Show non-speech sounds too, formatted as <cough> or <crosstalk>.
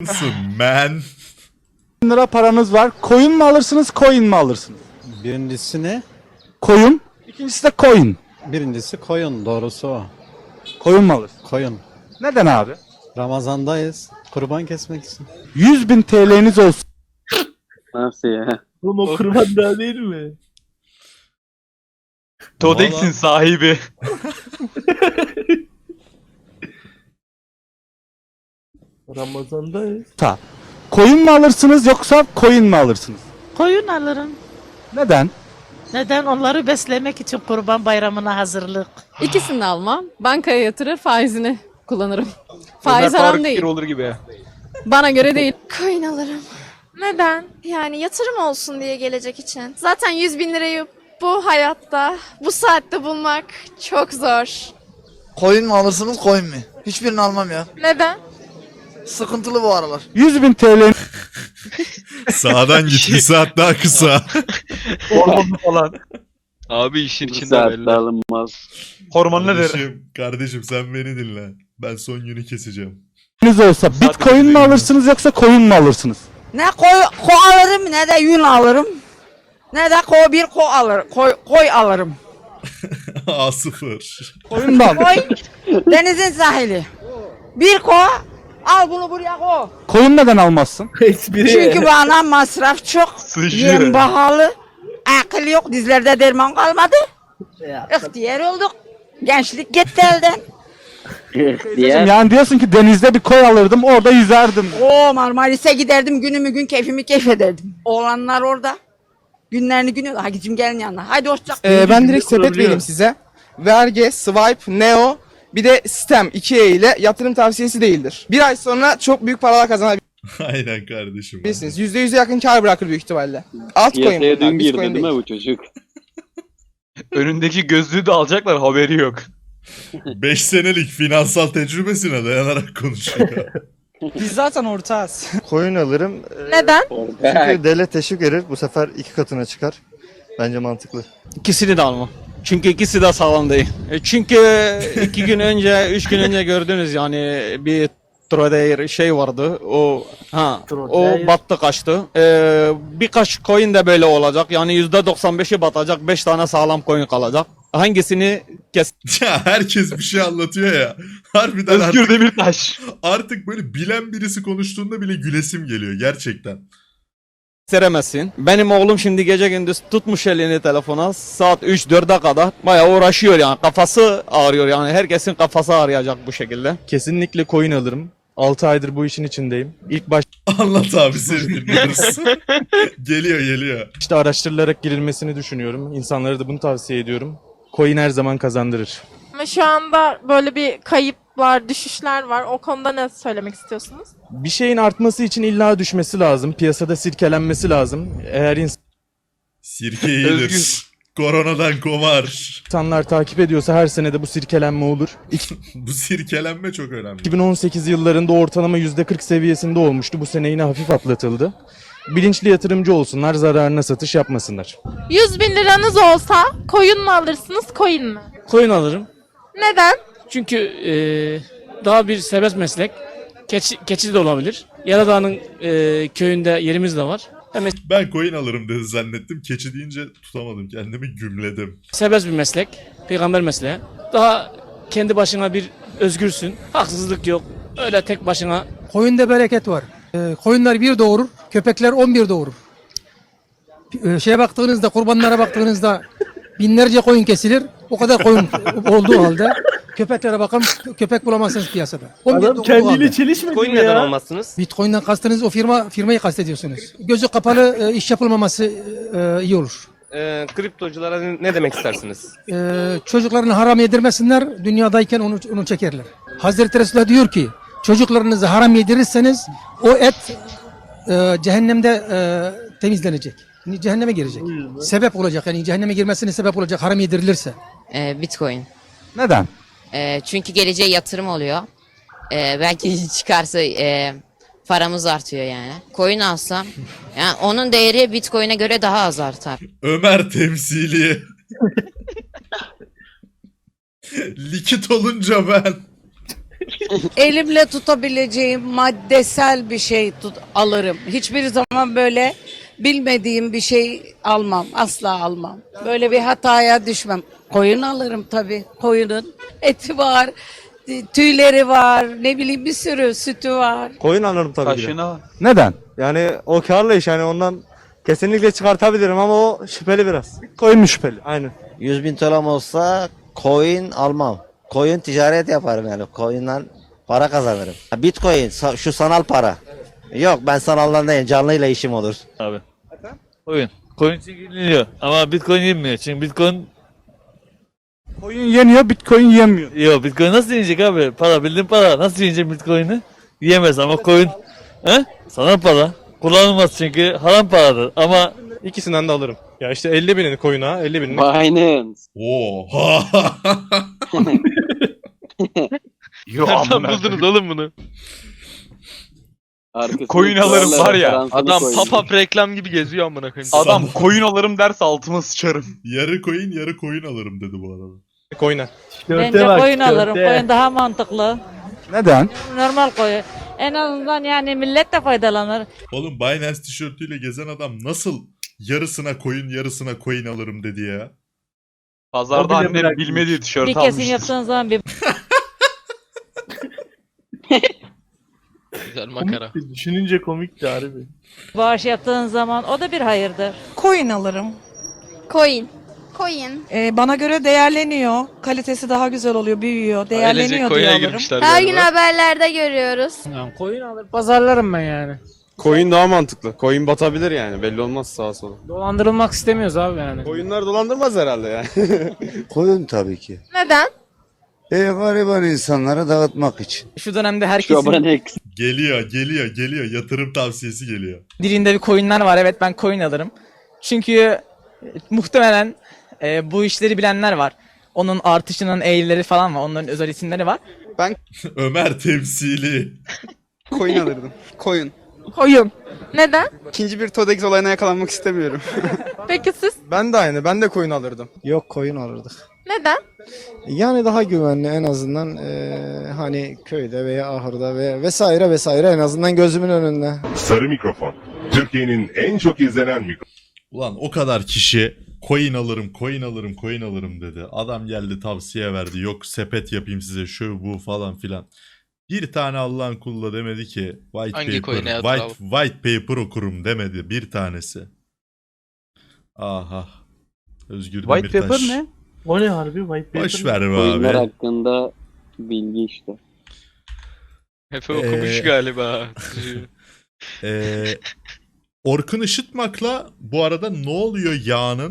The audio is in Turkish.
Nasılsın man? bin lira paranız var. Coin mi alırsınız, coin mi alırsınız? Birincisi ne? Koyun. İkincisi de coin. Birincisi koyun doğrusu o. Koyun mu alırsın? Koyun. Neden abi? Ramazandayız. Kurban kesmek için. 100 bin TL'niz olsun. Nasıl ya? Oğlum o kurban daha değil mi? Todex'in sahibi. <laughs> Ramazandayız. Koyun mu alırsınız yoksa coin mi alırsınız? Koyun alırım. Neden? Neden? Onları beslemek için kurban bayramına hazırlık. İkisini de almam. Bankaya yatırır faizini kullanırım. Faiz haram değil. olur gibi. Bana göre değil. <laughs> Coin alırım. Neden? Yani yatırım olsun diye gelecek için. Zaten 100 bin lirayı bu hayatta, bu saatte bulmak çok zor. Koyun mu alırsınız koyun mu? Hiçbirini almam ya. Neden? Sıkıntılı bu aralar. 100 bin TL Sağdan git bir saat daha kısa. Hormonlu falan. Abi işin içinde saatte belli. alınmaz. Hormon nedir? Kardeşim, kardeşim sen beni dinle. Ben son günü keseceğim. olsa bitcoin mi alırsınız yoksa coin mi alırsınız? Ne koy, ko alırım ne de yün alırım. Ne de ko bir ko alır, koy, koy alırım. <laughs> A0. Coin mi al? Koy denizin sahili. Bir ko al bunu buraya ko. Coin neden almazsın? <laughs> Espri. Çünkü bana masraf çok. Yem pahalı. Akıl yok dizlerde derman kalmadı. İhtiyar olduk. Gençlik gitti elden. Diğer Yani diyorsun ki denizde bir koy alırdım orada yüzerdim. O Marmaris'e giderdim günümü gün keyfimi keyif ederdim. Oğlanlar orada. Günlerini günü. Hadi gideceğim gelin yanına. Haydi hoşça Ee, ben direkt sepet vereyim size. Verge, Swipe, Neo bir de Stem 2E ile yatırım tavsiyesi değildir. Bir ay sonra çok büyük paralar kazanabilirsiniz. <laughs> Aynen kardeşim. %100'e yakın kar bırakır büyük ihtimalle. Altcoin piyasaya bunlar, dün girdi Bitcoin değil mi değil. bu çocuk? <laughs> Önündeki gözlüğü de alacaklar haberi yok. <laughs> 5 senelik finansal tecrübesine dayanarak konuşuyor. Biz zaten ortağız. Koyun alırım. Neden? Çünkü devlet teşvik verir. Bu sefer iki katına çıkar. Bence mantıklı. İkisini de almam. Çünkü ikisi de sağlam değil. E, Çünkü iki gün önce, <laughs> üç gün önce gördünüz yani bir Trodeir şey vardı. O ha o battı kaçtı. Ee, birkaç coin de böyle olacak. Yani yüzde 95'i batacak. 5 tane sağlam coin kalacak. Hangisini kes <laughs> ya herkes bir şey anlatıyor ya. Harbiden Özgür artık, Demirtaş. artık böyle bilen birisi konuştuğunda bile gülesim geliyor gerçekten. Seremezsin. Benim oğlum şimdi gece gündüz tutmuş elini telefona saat 3-4'e kadar bayağı uğraşıyor yani kafası ağrıyor yani herkesin kafası ağrıyacak bu şekilde. Kesinlikle koyun alırım. 6 aydır bu işin içindeyim. İlk <laughs> Anlat abi seni dinliyoruz. <laughs> geliyor geliyor. başta araştırılarak girilmesini düşünüyorum. İnsanlara da bunu tavsiye ediyorum. Coin her zaman kazandırır. Ama şu anda böyle bir kayıp var, düşüşler var. O konuda ne söylemek istiyorsunuz? Bir şeyin artması için illa düşmesi lazım. Piyasada sirkelenmesi lazım. Eğer Sirke <laughs> iyidir. Koronadan kovar. insanlar takip ediyorsa her sene de bu sirkelenme olur. <laughs> Bu sirkelenme çok önemli. 2018 yıllarında ortalama %40 seviyesinde olmuştu. Bu sene yine hafif atlatıldı. Bilinçli yatırımcı olsunlar, zararına satış yapmasınlar. 100 bin liranız olsa koyun mu alırsınız, coin mi? Koyun alırım. Neden? Çünkü daha bir serbest meslek. Keçi, keçi de olabilir. Yaradağ'ın köyünde yerimiz de var. Hem Ben koyun alırım dedi zannettim. Keçi deyince tutamadım. Kendimi gümledim. serbest bir meslek. Peygamber mesleği. Daha kendi başına bir özgürsün. Haksızlık yok. Öyle tek başına Koyunda bereket var. koyunlar bir doğurur, köpekler 11 doğurur. şeye baktığınızda, kurbanlara baktığınızda binlerce koyun kesilir. O kadar koyun olduğu halde köpeklere bakın köpek bulamazsınız piyasada. 11 Adam kendiyle çelişmedi mi ya? almazsınız? Bitcoin'den kastınız o firma firmayı kastediyorsunuz. Gözü kapalı e, iş yapılmaması e, iyi olur. kriptoculara ne demek istersiniz? E, çocuklarını haram yedirmesinler, dünyadayken onu, onu çekerler. Hazreti Resulullah diyor ki, çocuklarınızı haram yedirirseniz o et e, cehennemde e, temizlenecek. Yani cehenneme girecek. Sebep olacak yani cehenneme girmesine sebep olacak haram yedirilirse. Bitcoin. Neden? çünkü geleceğe yatırım oluyor. belki <laughs> çıkarsa paramız artıyor yani. Coin alsam yani onun değeri Bitcoin'e göre daha az artar. Ömer temsili. <laughs> Likit olunca ben. <laughs> Elimle tutabileceğim maddesel bir şey tut, alırım. Hiçbir zaman böyle bilmediğim bir şey almam. Asla almam. Böyle bir hataya düşmem. Koyun alırım tabii. Koyunun eti var, tüyleri var, ne bileyim bir sürü sütü var. Koyun alırım tabii Taşına. Neden? Yani o karlı iş yani ondan kesinlikle çıkartabilirim ama o şüpheli biraz. Koyun mu şüpheli? Aynen. 100 bin TL'm olsa coin almam. Coin ticaret yaparım yani. Coin'den para kazanırım. Bitcoin sa- şu sanal para. Yok ben sanaldan değil canlıyla işim olur. Abi. Koyun. Koyun çekiliyor ama Bitcoin yenmiyor. Çünkü Bitcoin Koyun yeniyor, bitcoin yemiyor. Yok Bitcoin nasıl yenecek abi? Para bildiğin para. Nasıl yenecek Bitcoin'i? Yiyemez ama coin. He? Sana para. Kullanılmaz çünkü haram paradır. Ama İkisinden de alırım. Ya işte 50 binini koyuna 50 binini. Binance. Oha. <laughs> Nereden buldunuz oğlum bunu? Arkasını Koyun alırım var ya. Adam koyun. papa reklam gibi geziyor amına koyayım. Adam Adam koyun alırım derse altıma sıçarım. yarı koyun yarı koyun alırım dedi bu arada. Koyuna. Bence koyun alırım. Koyun daha mantıklı. Neden? Normal koyun. En azından yani millet de faydalanır. Oğlum Binance tişörtüyle gezen adam nasıl yarısına koyun yarısına coin alırım dedi ya. Pazarda annem bilmediği tişört Bir almış. kesim yaptığın zaman bir <laughs> Güzel makara. Düşününce komik de harbi. bağış yaptığın zaman o da bir hayırdır. Koyun alırım. Coin. Coin. Ee, bana göre değerleniyor. Kalitesi daha güzel oluyor, büyüyor. Ailecek koyuna girmişler Her gün haberlerde görüyoruz. Koyun alır pazarlarım ben yani. Koyun daha mantıklı. Koyun batabilir yani belli olmaz sağa sola. Dolandırılmak istemiyoruz abi yani. Koyunlar dolandırmaz herhalde yani. Koyun tabii ki. Neden? E gariban insanlara dağıtmak için. Şu dönemde Şu herkesin abone eksik. Geliyor geliyor geliyor yatırım tavsiyesi geliyor. dilinde bir coinler var. Evet ben coin alırım. Çünkü e, muhtemelen e, bu işleri bilenler var. Onun artışının eğrileri falan var. Onların özel isimleri var. <laughs> Ömer temsili. Koyun alırdım. Koyun. Koyun. Neden? İkinci bir Todex olayına yakalanmak istemiyorum. <laughs> Peki siz? ben de aynı. Ben de koyun alırdım. Yok koyun alırdık. Neden? Yani daha güvenli en azından eee, hani köyde veya ahırda ve vesaire vesaire en azından gözümün önünde. Sarı mikrofon. Türkiye'nin en çok izlenen mikrofonu. Ulan o kadar kişi coin alırım coin alırım coin alırım dedi. Adam geldi tavsiye verdi. Yok sepet yapayım size şu bu falan filan. Bir tane Allah'ın kulu da demedi ki white Hangi paper, coin'e white, white paper okurum demedi bir tanesi. Aha. Özgür Demirtaş. O ne harbi white Boş ver be Koyunlar abi. hakkında bilgi işte. Efe Ee, okumuş <laughs> galiba. Ee, Orkun Işıtmak'la bu arada ne oluyor yağının